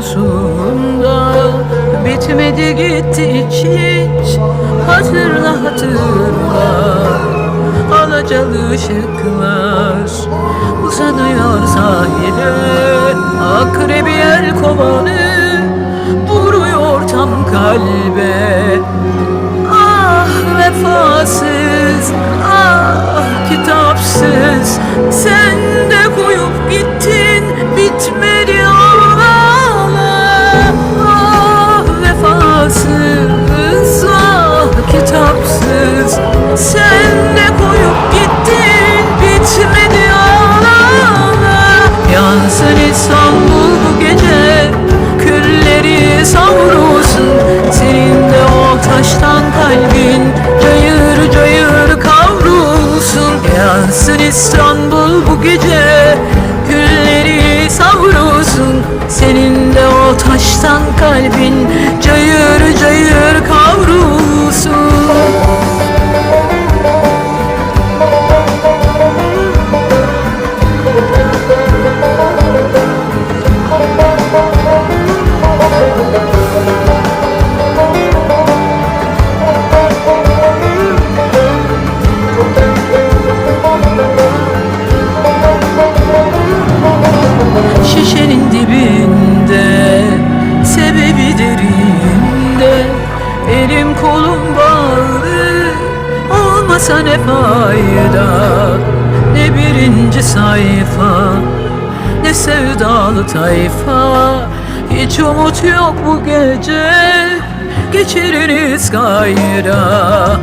Keder kuyusunda Bitmedi gitti hiç hiç. Hatırla hatırla. Alacalı ışıklar Uzanıyor sahile. Akrebi el kovanı Vuruyor tam kalbe İstanbul bu gece Külleri savrulsun. Senin de o taştan kalbin Elim kolum bağlı Olmasa ne fayda? Ne birinci sayfa Ne sevdalı tayfa. Hiç umut yok bu gece Geçiriniz gayra